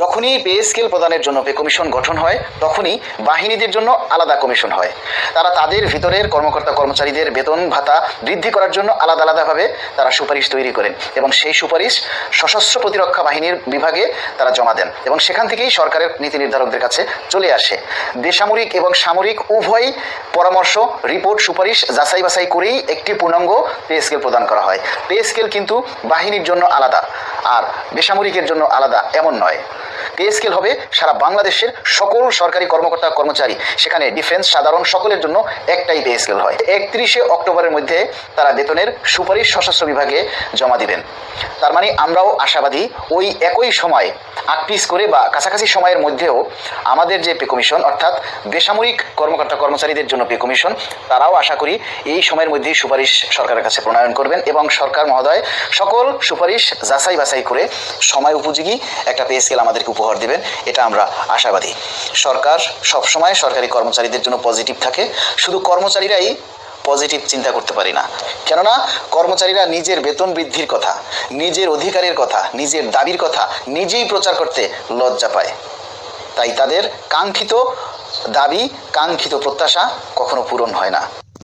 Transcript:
যখনই pay scale প্রদানের জন্য পে কমিশন গঠন হয়, তখনই বাহিনীদের জন্য আলাদা কমিশন হয়। তারা তাদের ভিতরের কর্মকর্তা কর্মচারীদের বেতন ভাতা বৃদ্ধি করার জন্য আলাদা আলাদাভাবে তারা সুপারিশ তৈরি করেন এবং সেই সুপারিশ সশস্ত্র প্রতিরক্ষা বাহিনীর বিভাগে তারা জমা দেন এবং সেখান থেকেই সরকারের নীতি নির্ধারকদের কাছে চলে আসে। বেসামরিক এবং সামরিক উভয় পরামর্শ, রিপোর্ট, সুপারিশ যাচাই বাছাই করেই একটি পূর্ণাঙ্গ পে স্কেল প্রদান করা হয়। পে স্কেল কিন্তু বাহিনীর জন্য আলাদা, আর বেসামরিকের জন্য আলাদা এমন নয়। পে স্কেল হবে সারা বাংলাদেশের সকল সরকারি কর্মকর্তা কর্মচারী। সেখানে ডিফেন্স সাধারণ সকলের জন্য একটাই পে স্কেল হয়। একত্রিশে অক্টোবরের মধ্যে তারা বেতনের সুপারিশ সশস্ত্র বিভাগে জমা দিবেন। তার মানে আমরাও আশাবাদী ওই একই সময়, আটপিস করে বা কাছাকাছি সময়ের মধ্যেও আমাদের যে পে কমিশন, অর্থাৎ বেসামরিক কর্মকর্তা কর্মচারীদের জন্য পে কমিশন, তারাও আশা করি এই সময়ের মধ্যেই সুপারিশ সরকারের কাছে প্রণয়ন করবেন এবং সরকার মহোদয় সকল সুপারিশ যাচাই বাছাই করে সময় উপযোগী একটা পে স্কেল আমাদেরকে উপহার দেবেন, এটা আমরা আশাবাদী। সরকার সবসময় সরকারি কর্মচারীদের জন্য পজিটিভ থাকে, শুধু কর্মচারীরাই পজিটিভ চিন্তা করতে পারি না। কেননা, কর্মচারীরা নিজের বেতন বৃদ্ধির কথা, নিজের অধিকারের কথা, নিজের দাবির কথা নিজেই প্রচার করতে লজ্জা পায়। তাই তাদের কাঙ্ক্ষিত দাবি, কাঙ্ক্ষিত প্রত্যাশা কখনো পূরণ হয় না।